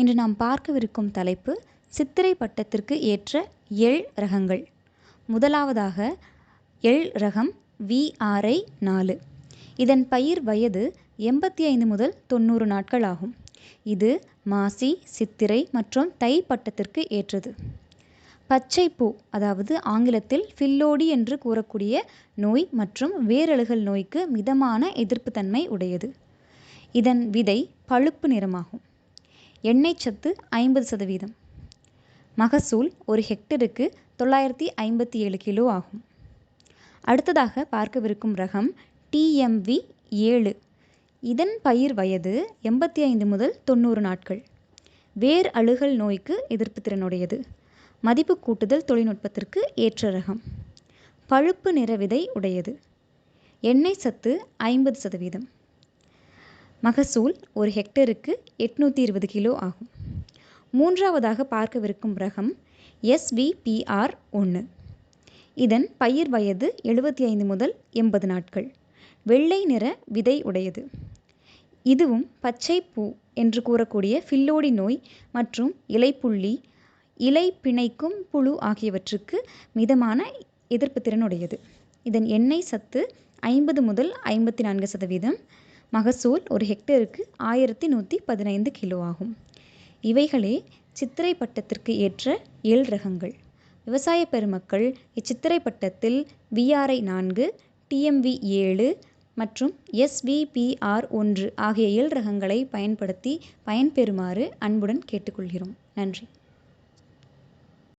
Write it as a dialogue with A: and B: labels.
A: இன்று நாம் பார்க்கவிருக்கும் தலைப்பு சித்திரை பட்டத்திற்கு ஏற்ற எள் ரகங்கள். முதலாவதாக எள் ரகம் விஆர்ஐ நாலு. இதன் பயிர் வயது எண்பத்தி ஐந்து முதல் தொண்ணூறு நாட்கள் ஆகும். இது மாசி சித்திரை மற்றும் தை பட்டத்திற்கு ஏற்றது. பச்சை பூ அதாவது ஆங்கிலத்தில் ஃபில்லோடி என்று கூறக்கூடிய நோய் மற்றும் வேரழுகல் நோய்க்கு மிதமான எதிர்ப்புத்தன்மை உடையது. இதன் விதை பழுப்பு நிறமாகும். எண்ணெய் சத்து ஐம்பது சதவீதம். மகசூல் ஒரு ஹெக்டருக்கு தொள்ளாயிரத்தி ஐம்பத்தி ஏழு கிலோ ஆகும். அடுத்ததாக பார்க்கவிருக்கும் ரகம் டிஎம்வி ஏழு. இதன் பயிர் வயது எண்பத்தி ஐந்து முதல் தொண்ணூறு நாட்கள். வேர் அழுகல் நோய்க்கு எதிர்ப்பு திறனுடையது. மதிப்பு கூட்டுதல் தொழில்நுட்பத்திற்கு ஏற்ற ரகம். பழுப்பு நிற விதை உடையது. எண்ணெய் சத்து ஐம்பது சதவீதம். மகசூல் ஒரு ஹெக்டருக்கு எட்நூற்றி இருபது கிலோ ஆகும். மூன்றாவதாக பார்க்கவிருக்கும் ரகம் எஸ்விபிஆர் ஒன்று இதன் பயிர் வயது எழுபத்தி ஐந்து முதல் எண்பது நாட்கள். வெள்ளை நிற விதை உடையது. இதுவும் பச்சை பூ என்று கூறக்கூடிய ஃபில்லோடி நோய் மற்றும் இலைப்புள்ளி இலை பிணைக்கும் புழு ஆகியவற்றுக்கு மிதமான எதிர்ப்பு திறனுடையது இதன் எண்ணெய் சத்து ஐம்பது முதல் ஐம்பத்தி நான்கு சதவீதம் மகசூல் ஒரு ஹெக்டருக்கு ஆயிரத்தி நூற்றி பதினைந்து கிலோ ஆகும். இவைகளே சித்திரை பட்டத்திற்கு ஏற்ற எள் ரகங்கள். விவசாய பெருமக்கள் இச்சித்திரை பட்டத்தில் விஆர்ஐ நான்கு டிஎம்வி ஏழு மற்றும் எஸ்விபிஆர் ஒன்று ஆகிய எள் ரகங்களை பயன்படுத்தி பயன்பெறுமாறு அன்புடன் கேட்டுக்கொள்கிறோம். நன்றி.